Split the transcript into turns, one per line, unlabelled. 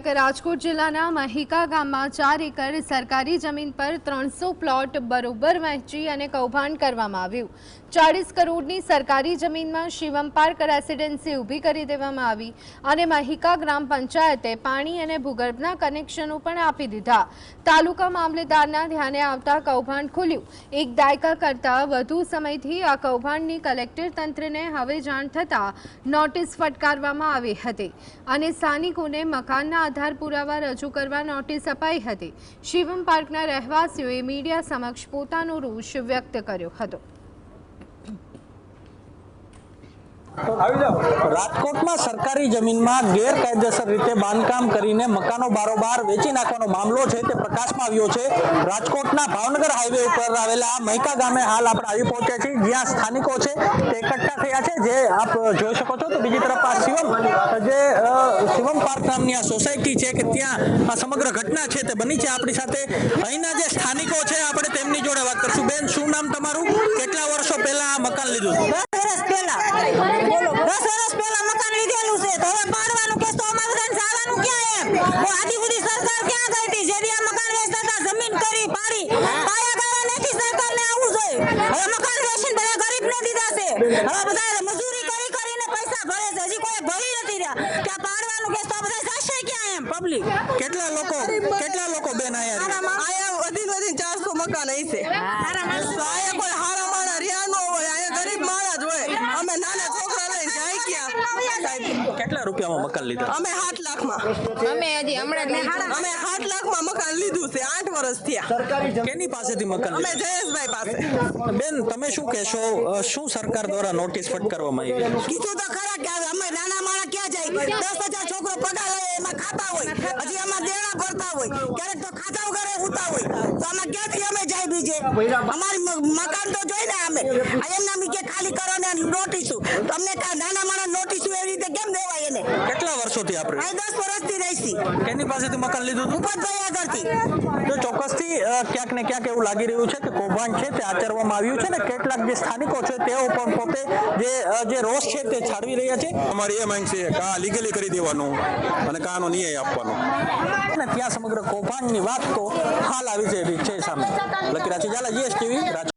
એક રાજકોટ જિલ્લાના મહિકા ગામમાં ચાર એકર સરકારી જમીન પર ત્રણસો પ્લોટ બરોબર વહેંચી અને કૌભાંડ કરવામાં આવ્યું. ચાળીસ કરોડની સરકારી જમીનમાં શિવમ પાર્ક રેસિડેન્સી ઊભી કરી દેવામાં આવી અને મહિકા ગ્રામ પંચાયતે પાણી અને ભૂગર્ભના કનેક્શનો પણ આપી દીધા. તાલુકા મામલેદારના ધ્યાને આવતા કૌભાંડ ખુલ્યું. એક દાયકા કરતાં વધુ સમયથી આ કૌભાંડની કલેક્ટર તંત્રને હવે જાણ થતાં નોટિસ ફટકારવામાં આવી હતી અને સ્થાનિકોને મકાનના આધાર પુરાવા રજૂ કરવા નોટિસ અપાઈ હતી. શિવમ પાર્કના રહેવાસીઓએ મીડિયા સમક્ષ પોતાનો રોષ વ્યક્ત કર્યો હતો.
રાજકોટમાં સરકારી જમીનમાં ગેરકાયદેસર રીતે બાંધકામ કરીને મકાનો બારોબાર વેચી નાખવાનો મામલો છે તે પ્રકાશમાં આવ્યો છે. રાજકોટના ભાવનગર હાઈવે ઉપર આવેલા મૈકા ગામે હાલ આપણે આવી પહોંચ્યા છીએ. જ્યાં સ્થાનિકો છે તે એકઠા થયા છે જે આપ જોઈ શકો છો તો બીજી તરફ આ શિવમ, જે શિવમ પાર્ક નામની આ સોસાયટી છે કે ત્યાં આ સમગ્ર ઘટના છે તે બની છે આપણી સાથે. અહીંના જે સ્થાનિકો છે, આપણે તેમની જોડે વાત કરશું. બેન, શું નામ તમારું? કેટલા વર્ષો પહેલા આ મકાન લીધું
જમીન કરી, પાડી. પાયા સરકારને આવવું જોઈએ. હવે મકાન વેચીને બધા દીધા છે. હવે બધા પબ્લિક
કેટલા લોકો કેટલા લોકો બેન આયા
આયા વધી વધી ચારસો મકાન હશે. આયા કોઈ હારા માણા રહ્યા ન હોય આયા ગરીબ માણા જ હોય. અમે નાના છોકરા લઈને જાય ક્યાં?
કેટલા રૂપિયામાં મકાન લીધા?
અમે સાત લાખમાં.
અમે હજી હમણાં
અમે સાત લાખમાં મકાન લીધું છે આઠ વર્ષ થયા.
કેની પાસેથી મકાન
અમે જયેશભાઈ પાસે.
બેન તમે શું કહેશો? શું સરકાર દ્વારા નોટિસ ફટકારવામાં આવી?
કીધું તો ખરા કે અમે નાના માણસ ક્યાં જાય? દસ હજાર છોકરો પગાર લે એમાં ખાતા હોય હજી આમાં દેણા ભરતા હોય ક્યારેક વગર ઉતા હોય. તો અમે ક્યાંથી અમે જાય બીજે? અમારી મકાન તો જોઈ ને અમે. આ એમના મી કે ખાલી કરો ને નોટિસું તમને કા નાના માણસ નોટિસું એવી રીતે કેમ દેવાય એને?
કેટલા વર્ષોથી આપણે?
આ દસ વર્ષથી રહીશી.
કેની પાસેથી મકાન લીધું હતું?
ઉપરભાઈ આગળથી.
ક્યાંક ને ક્યાંક એવું લાગી રહ્યું છે કે કૌભાંડ છે તે આચરવામાં આવ્યું છે ને કેટલાક જે સ્થાનિકો છે તેઓ પણ પોતે જે જે રોષ છે તે છાડવી રહ્યા છે.
અમારી એ માંગ છે કે આ લીગલી કરી દેવાનું અને કાનો ન્યાય આપવાનો.
અને ત્યાં સમગ્ર કૌભાંડની વાત તો હાલ આવી છે સામે. લકીરા રાખી ઝાલા જીએસ ટીવી